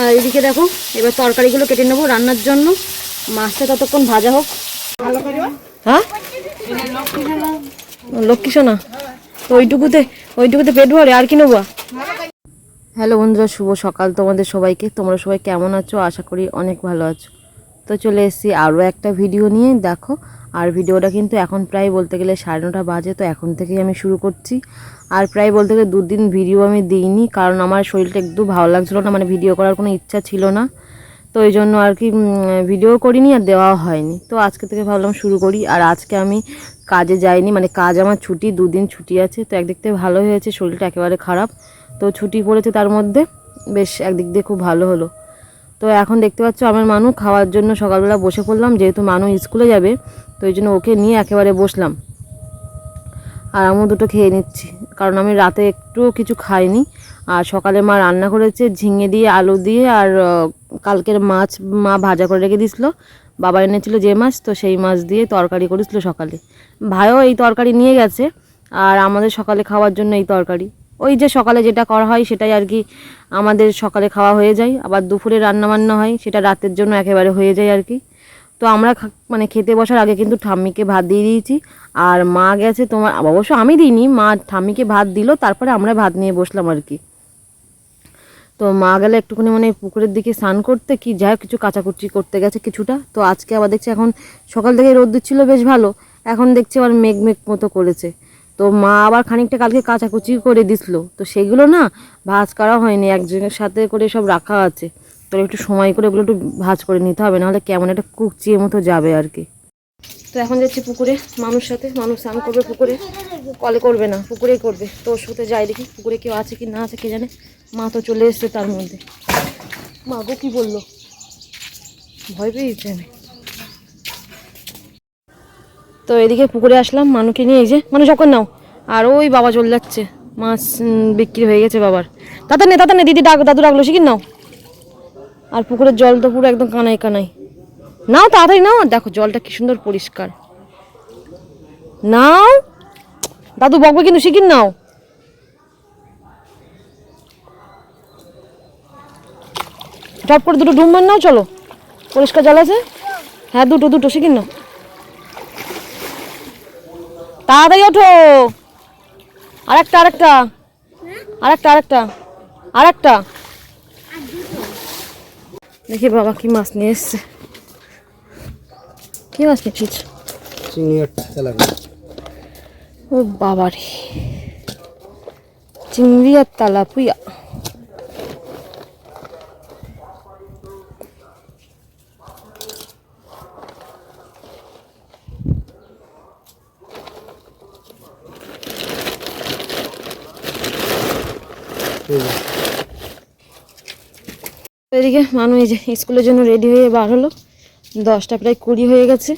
আর এদিকে দেখো, এবার তরকারিগুলো কেটে নেব রান্নার জন্য। মাছটা ততক্ষণ ভাজা হোক। হ্যাঁ? লক্ষ্মী সোনা, ওইটুকুতে ওইটুকুতে পেট ভরে, আর কি নেব? হ্যালো বন্ধুরা, শুভ সকাল তোমাদের সবাইকে। তোমরা সবাই কেমন আছো? আশা করি অনেক ভালো আছো। তো চলে এসেছি আরও একটা ভিডিও নিয়ে। দেখো আর ভিডিওটা কিন্তু এখন প্রায় বলতে গেলে সাড়ে নটা বাজে, তো এখন থেকেই আমি শুরু করছি। আর প্রায় বলতে গেলে দুদিন ভিডিও আমি দিইনি, কারণ আমার শরীরটা একটু ভালো লাগছিল না মানে ভিডিও করার কোনো ইচ্ছা ছিল না। তো এই জন্য আর কি ভিডিও করিনি আর দেওয়া হয়নি। তো আজকে থেকে ভাবলাম শুরু করি, আর আজকে আমি কাজে যাইনি মানে কাজ আমার ছুটি, দুদিন ছুটি আছে, তো একদিক থেকে ভালো হয়েছে, শরীরটা একেবারে খারাপ। তো ছুটি পড়েছে তার মধ্যে, বেশ একদিক দিয়ে খুব ভালো হলো। তো এখন দেখতে পাচ্ছ আমার মানু খাওয়ার জন্য সকালবেলা বসে পড়লাম, যেহেতু মানু স্কুলে যাবে, তো এই জন্য ওকে নিয়ে একেবারে বসলাম। আর আমিও দুটো খেয়ে নিচ্ছি, কারণ আমি রাতে একটু কিছু খাইনি। আর সকালে মা রান্না করেছে, ঝিঙে দিয়ে, আলু দিয়ে, আর কালকের মাছ মা ভাজা করে রেখে দিছিল বাবা এনেছিল যে মাছ, তো সেই মাছ দিয়ে তরকারি করেছিল সকালে। ভাইও এই তরকারি নিয়ে গেছে, আর আমাদের সকালে খাওয়ার জন্য এই তরকারি। ওই যে সকালে যেটা করা হয় সেটাই আর কি আমাদের সকালে খাওয়া হয়ে যায়। আবার দুপুরে রান্না বান্না হয়, সেটা রাতের জন্য একেবারে হয়ে যায় আর কি। তো আমরা মানে খেতে বসার আগে কিন্তু ঠাম্মিকে ভাত দিয়ে দিয়েছি। আর মা গেছে তোমার, অবশ্য আমি দিইনি, মা ঠাম্মিকে ভাত দিল, তারপরে আমরা ভাত নিয়ে বসলাম আর কি। তো মা গেলে একটুখানি মানে পুকুরের দিকে স্নান করতে, কি যাই কিছু কাচাকুচি করতে গেছে কিছুটা। তো আজকে আবার দেখছি এখন সকাল থেকে রোদ দিচ্ছিল, বেশ ভালো। এখন দেখছি আবার মেঘ মেঘ মতো করেছে। তো মা আবার খানিকটা কালকে কাচাকুচি করে দিছিল। তো সেগুলো না ভাজ করা হয়নি, একজনের সাথে করে সব রাখা আছে। তো একটু সময় করে ওগুলো একটু ভাজ করে নিতে হবে, নাহলে কেমন একটা কুচিয়ে মতো যাবে আর কি। তো এখন যাচ্ছি পুকুরে মানুষ সাথে মানুষ স্নান করবে পুকুরে। কলে করবে না, পুকুরেই করবে। তো ওর সাথে যাই দেখি, পুকুরে কেউ আছে কি না আছে কে জানে। মা তো চলে এসছে তার মধ্যে। মা গো কি বলল? ভয় পেয়েছে আমি। তো এদিকে পুকুরে আসলাম, মানুকে নিয়ে এই যে মানুষ যখন নাও। আর ওই বাবা চলে যাচ্ছে। মাছ বিক্রি হয়ে গেছে বাবার। তাতে নে তাতে নে, দিদি ডাক, দাদু ডাকলো শিখিন নাও। আর পুকুরের জল তো পুরো একদম কানাই কানাই নাও তাড়াতাড়ি নাও দেখো জলটা কি সুন্দর পরিষ্কার। নাও। দাদু বকবে কিন্তু শিখিন নাও। টপ করে দুটো ডুম নাও, চলো। পরিষ্কার জল আছে? হ্যাঁ দুটো দুটো শিখিন নাও। তাড়াতাড়ি ওঠো। আরেকটা আরেকটা। আরেকটা আরেকটা। আরেকটা। দেখি বাবা কি মাছ নিয়ে এসছে। কি মাছ নিচ্ছিস? ও বাবারে। চিংড়ি আর তালাপুয়া। এদিকে মানু এই যে স্কুলের জন্য রেডি হয়ে বার হলো। দশটা প্রায় কুড়ি হয়ে গেছে।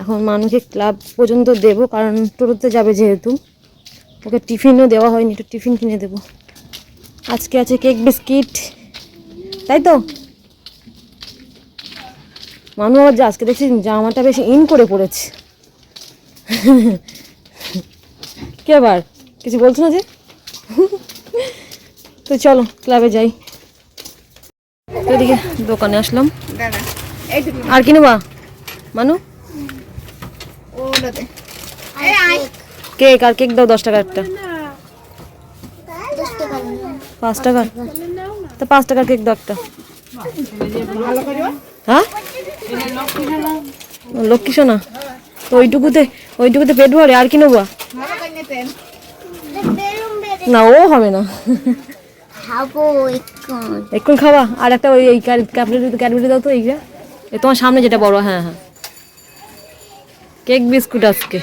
এখন মানুষকে ক্লাব পর্যন্ত দেবো, কারণ টোটোতে যাবে যেহেতু। ওকে টিফিনও দেওয়া হয়নি, একটু টিফিন কিনে দেবো। আজকে আছে কেক বিস্কিট, তাই তো? মানু আবার আজকে দেখছি জামাটা বেশি ইন করে পড়েছে। কে আবার কিছু বলছো না যে? তো চলো ক্লাবে যাই। তো এদিকে দোকানে আসলাম। আর কি নেবা? মানু? কেক আর কেক দাও দশ টাকা একটা। পাঁচ টাকার তো পাঁচ টাকার কেক দাও একটা। হ্যাঁ? লক্ষ্মী সোনা। তো ওইটুকুতে ওইটুকুতে পেট ভরে আর কি নেব? না ও হবে না। খাব এখন। এক্ষুন খাওয়া আর একটা ওই ক্যাডবেরি দাও তো এইটা এই তোমার সামনে যেটা বড় হ্যাঁ হ্যাঁ। কেক বিস্কুট আজকে।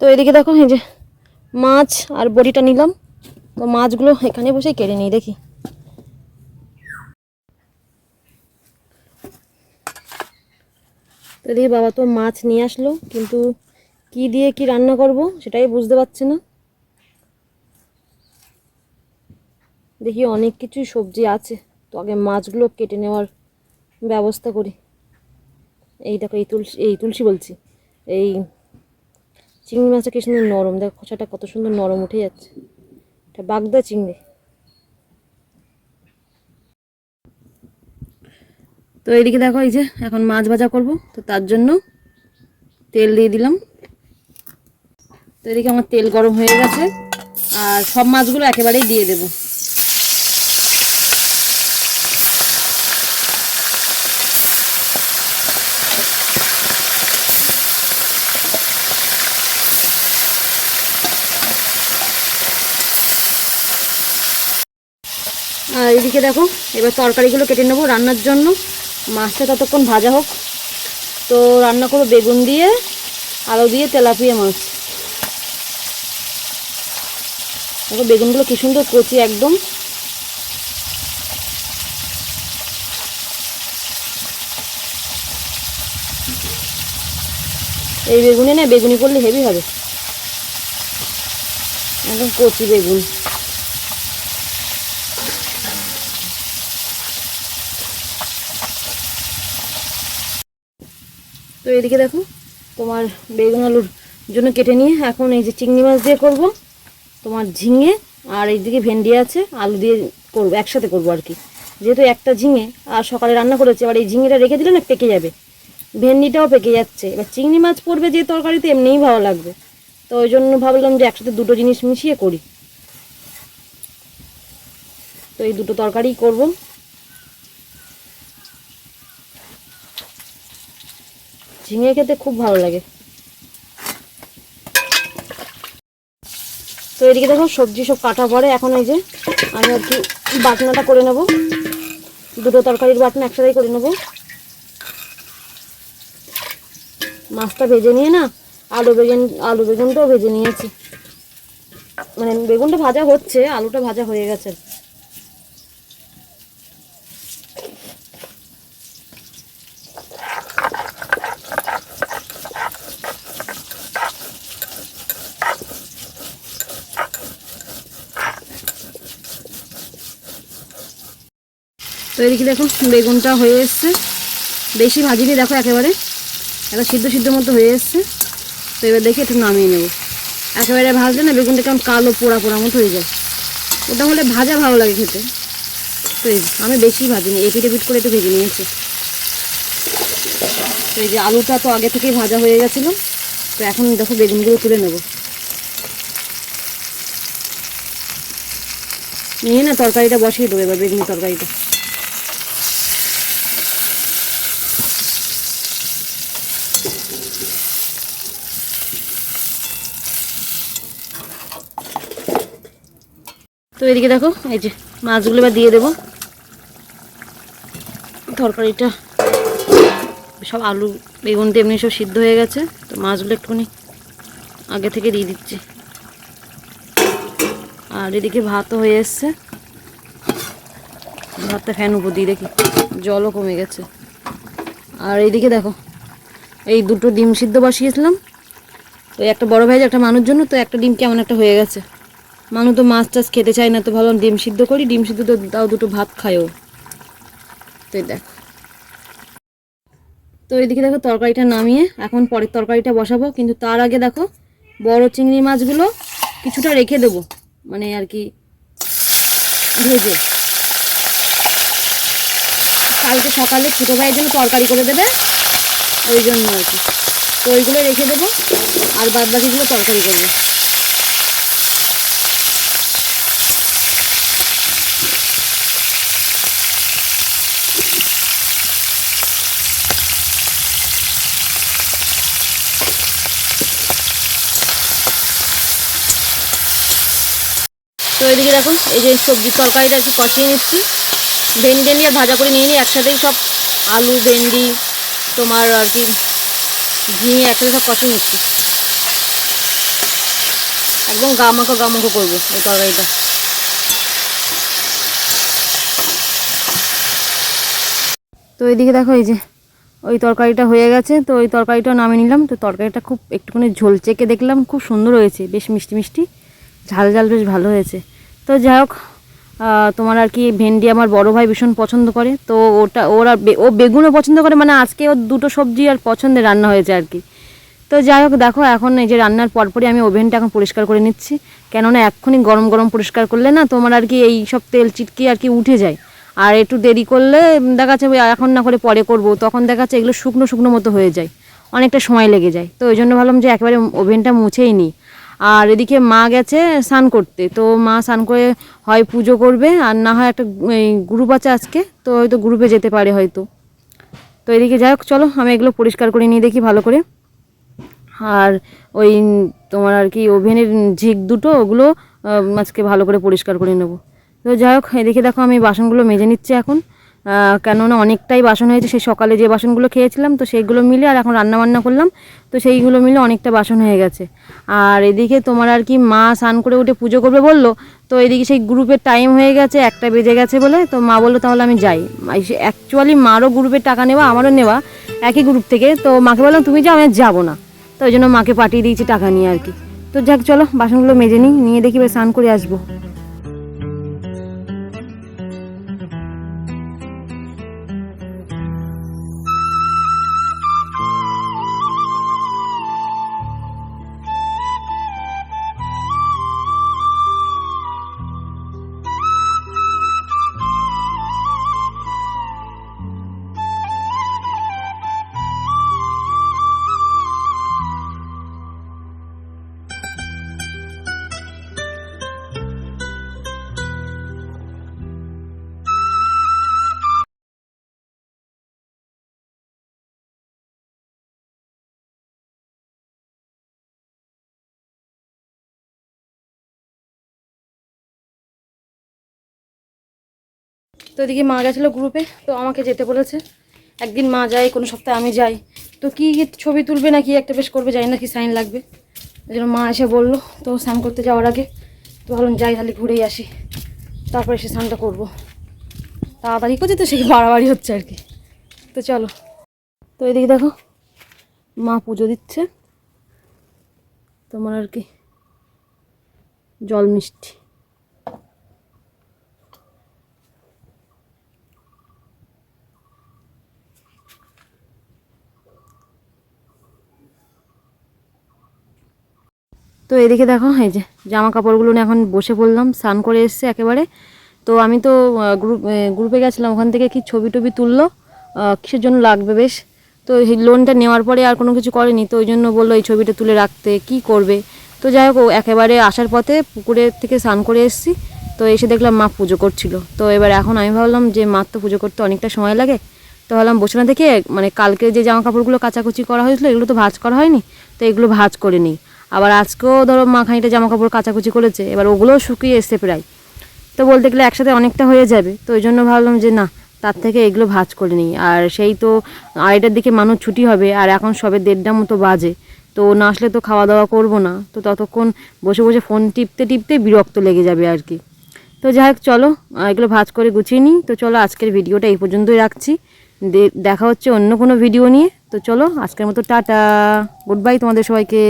তো এদিকে দেখো, এই যে মাছ আর বড়িটা নিলাম। তো মাছগুলো এখানে বসে কেটে নিই, দেখি। তো এদিকে বাবা তো মাছ নিয়ে আসলো, কিন্তু কি দিয়ে কি রান্না করব সেটাই বুঝতে পারছি না। দেখি অনেক কিছুই সবজি আছে। তো আগে মাছগুলো কেটে নেওয়ার ব্যবস্থা করি। এই দেখো, এই তুলসী এই তুলসী বলছি। এই চিংড়ি মাছটা কি সুন্দর নরম। দেখো, খোসাটা কত সুন্দর নরম উঠে যাচ্ছে। এটা বাগদা চিংড়ি। তো এইদিকে দেখো, এই যে এখন মাছ ভাজা করব। তো তার জন্য তেল দিয়ে দিলাম। তো এদিকে আমার তেল গরম হয়ে গেছে। আর সব মাছগুলো একেবারেই দিয়ে দেবো। আর এদিকে দেখো, এবার তরকারিগুলো কেটে নেব রান্নার জন্য। মাছটা ততক্ষণ ভাজা হোক। তো রান্না করব বেগুন দিয়ে, আলু দিয়ে, তেলাপিয়া মাছ। দেখো বেগুনগুলো কি সুন্দর কচি একদম। এই বেগুনে না, বেগুনি করলে হেভি হবে। একদম কচি বেগুন। এদিকে দেখো, তোমার বেগুন আলুর জন্য কেটে নিয়ে এখন এই যে চিংড়ি মাছ দিয়ে করব, তোমার ঝিঙে আর এইদিকে ভেন্ডি আছে, আলু দিয়ে করব, একসাথে করব আর কি। যেহেতু একটা ঝিঙে, আর সকালে রান্না করেছে, এবার এই ঝিঙেটা রেখে দিলে না পেকে যাবে। ভেন্ডিটাও পেকে যাচ্ছে। এবার চিংড়ি মাছ পড়বে যে তরকারিতে, এমনিই ভালো লাগবে। তো ওই জন্য ভাবলাম যে একসাথে দুটো জিনিস মিশিয়ে করি। তো এই দুটো তরকারিই করব। ঝিঙে খেতে খুব ভালো লাগে। তো এদিকে দেখো সবজি সব কাটা পরে এখন এই যে আমি আর কি বাটনাটা করে নেব। দুটো তরকারির বাটনা একসাথেই করে নেব। মাছটা ভেজে নিয়ে না, আলু বেগুন, আলু বেগুনটাও ভেজে নিয়েছি। মানে বেগুনটা ভাজা হচ্ছে, আলুটা ভাজা হয়ে গেছে। তো এদিকে দেখো বেগুনটা হয়ে এসছে। বেশি ভাজিনি, দেখো একেবারে। একটা সিদ্ধ সিদ্ধ মতো হয়ে এসছে। তো এবার দেখি একটু নামিয়ে নেব। একেবারে ভাজলে না বেগুনটা কেমন কালো পোড়া পোড়া মতো হয়ে যায়। ওটা হলে ভাজা ভালো লাগে খেতে। তো আমি বেশি ভাজিনি, এপিট এপিট করে একটু ভেজে নিয়েছি। তো এই যে আলুটা তো আগে থেকেই ভাজা হয়ে গেছিল। তো এখন দেখো বেগুনগুলো তুলে নেব। নিয়ে না তরকারিটা বসিয়ে দেবো এবার বেগুনি তরকারিটা। তো এদিকে দেখো, এই যে মাছগুলো এবার দিয়ে দেবো। তরকারিটা সব আলু, বেগুন দিয়ে এমনি সব সিদ্ধ হয়ে গেছে, তো মাছগুলো একটুখানি আগে থেকে দিয়ে দিচ্ছি। আর এদিকে ভাতও হয়ে এসছে। ভাতটা ফ্যান উপর দিয়ে দেখি, জলও কমে গেছে। আর এইদিকে দেখো, এই দুটো ডিম সিদ্ধ বসিয়েছিলাম। ওই একটা বড় ভাই, একটা মানুষ জন্য তো একটা ডিম কেমন একটা হয়ে গেছে। মানুষ তো মাছ টাছ খেতে চায় না, তো ভাবলাম ডিম সিদ্ধ করি, ডিম সিদ্ধ তো তাও দুটো ভাত খায়ও। তো দেখো। তো এইদিকে দেখো তরকারিটা নামিয়ে, এখন পরের তরকারিটা বসাবো, কিন্তু তার আগে দেখো বড় চিংড়ি মাছগুলো কিছুটা রেখে দেবো মানে আর কি ভেজে। কালকে সকালে ছোটো ভাইয়ের জন্য তরকারি করে দেবে, ওই জন্য আর কি। তো ওইগুলো রেখে দেবো, আর বাদ বাকিগুলো তরকারি করব। তো এদিকে দেখুন, এই যে সবজির তরকারিটা একটু কষিয়ে নিচ্ছি। ভেন্ডি নিয়ে ভাজা করে নিয়ে নিই, একসাথেই সব আলু, ভেন্ডি, তোমার আর কি ঝিঙে একসাথে সব কষিয়ে নিচ্ছি। একদম গামাখো গামাখো করব এই তরকারিটা। তো এইদিকে দেখো এই যে, ওই তরকারিটা হয়ে গেছে, তো ওই তরকারিটা নামিয়ে নিলাম। তো তরকারিটা খুব একটুখানি ঝোল চেকে দেখলাম, খুব সুন্দর হয়েছে, বেশ মিষ্টি মিষ্টি। ঝাল ঝাল বেশ ভালো হয়েছে। তো যাই হোক তোমার আর কি ভেন্ডি আমার বড় ভাই ভীষণ পছন্দ করে। তো ওটা, ওরা ও বেগুনও পছন্দ করে মানে আজকে ওর দুটো সবজি আর পছন্দের রান্না হয়েছে আর কি। তো যাই হোক, দেখো এখন এই যে রান্নার পরপরই আমি ওভেনটা এখন পরিষ্কার করে নিচ্ছি। কেননা এক্ষুনি গরম গরম পরিষ্কার করলে না তোমার আর কি এই সব তেল চিটকে আর কি উঠে যায়। আর একটু দেরি করলে দেখা যাচ্ছে এখন না করে পরে করব, তখন দেখা যাচ্ছে এগুলো শুকনো শুকনো মতো হয়ে যায়। অনেকটা সময় লেগে যায়। তো ওই জন্য ভাবলাম যে একেবারে ওভেনটা মুছেই নিই। আর এদিকে মা গেছে স্নান করতে। তো মা স্নান করে হয় পুজো করবে, আর না হয় একটা গ্রুপ আছে আজকে, তো হয়তো গ্রুপে যেতে পারে হয়তো। তো এদিকে যাই হোক, চলো আমি এগুলো পরিষ্কার করে নিয়ে দেখি ভালো করে। আর ওই তোমার আর কি ওভেনের ঝিক দুটো, ওগুলো আজকে ভালো করে পরিষ্কার করে নেব। তো যাই হোক, এদিকে দেখো আমি বাসনগুলো মেজে নিচ্ছি এখন। কেননা অনেকটাই বাসন হয়েছে। সেই সকালে যে বাসনগুলো খেয়েছিলাম, তো সেইগুলো মিলে আর এখন রান্না বান্না করলাম, তো সেইগুলো মিলে অনেকটা বাসন হয়ে গেছে। আর এদিকে তোমার আর কি মা স্নান করে উঠে পুজো করবে বলল, তো এদিকে সেই গ্রুপের টাইম হয়ে গেছে, একটা বেজে গেছে বলে, তো মা বলল তাহলে আমি যাই। অ্যাকচুয়ালি মারও গ্রুপের টাকা নেওয়া, আমারও নেওয়া, একই গ্রুপ থেকে। তো মাকে বললাম, তুমি যাও, আমি যাব না। তো ওই জন্য মাকে পাঠিয়ে দিয়েছি টাকা নিয়ে আর কি। তো যাক, চলো, বাসনগুলো মেজে নিই, নিয়ে দেখি স্নান করে আসব। তো এদিকে মা গেছিল গ্রুপে তো আমাকে যেতে বলেছে। একদিন মা যায়, কোনো সপ্তাহে আমি যাই। তো কি ছবি তুলবে না কি একটা বেশ করবে, জানি না কি সাইন লাগবে। ওই জন্য মা এসে বলল, তো স্নান করতে যাওয়ার আগে। তো ভাবলাম যাই, তাহলে ঘুরেই আসি। তারপরে এসে স্নানটা করব। তাড়াতাড়ি করছে তো সেই বাড়াবাড়ি হচ্ছে আর কি। তো চলো। তো এদিকে দেখো, মা পুজো দিচ্ছে। তোমার আর কি, জল মিষ্টি। তো এদিকে দেখো, এই যে জামা কাপড়গুলো এখন বসে পড়লাম, স্নান করে এসছে একেবারে। তো আমি তো গ্রুপ গ্রুপে গেছিলাম, ওখান থেকে কি ছবি টবি তুললো কিসের জন্য লাগবে বেশ। তো এই লোনটা নেওয়ার পরে আর কোনো কিছু করেনি, তো ওই জন্য বলল এই ছবিটা তুলে রাখতে, কি করবে? তো যাই হোক একেবারে আসার পথে পুকুরের থেকে স্নান করে এসছি। তো এসে দেখলাম মা পুজো করছিল। তো এবার এখন আমি ভাবলাম যে মার তো পুজো করতে অনেকটা সময় লাগে। তো ভাবলাম বসে না থেকে মানে কালকে যে জামা কাপড়গুলো কাচাকুচি করা হয়েছিল, এগুলো তো ভাজ করা হয়নি, তো এগুলো ভাজ করে নিই। আবার আজকেও ধরো মা খানিকটা জামা কাপড় কাচাকুচি করেছে, এবার ওগুলোও শুকিয়ে এসছে প্রায়। তো বলতে গেলে একসাথে অনেকটা হয়ে যাবে, তো ওই জন্য ভাবলাম যে না, তার থেকে এগুলো ভাঁজ করে নিই। আর সেই তো আড়াইটার দিকে মানুষ ছুটি হবে, আর এখন সবে দেড়টা মতো বাজে, তো না আসলে তো খাওয়া দাওয়া করব না, তো ততক্ষণ বসে বসে ফোন টিপতে টিপতে বিরক্ত লেগে যাবে আর কি। তো যাই হোক, চলো এগুলো ভাঁজ করে গুছিয়ে নিই, তো চলো আজকের ভিডিওটা এই পর্যন্তই রাখছি। দেখা হচ্ছে অন্য কোনো ভিডিও নিয়ে, তো চলো আজকের মতো টাটা, গুড বাই তোমাদের সবাইকে।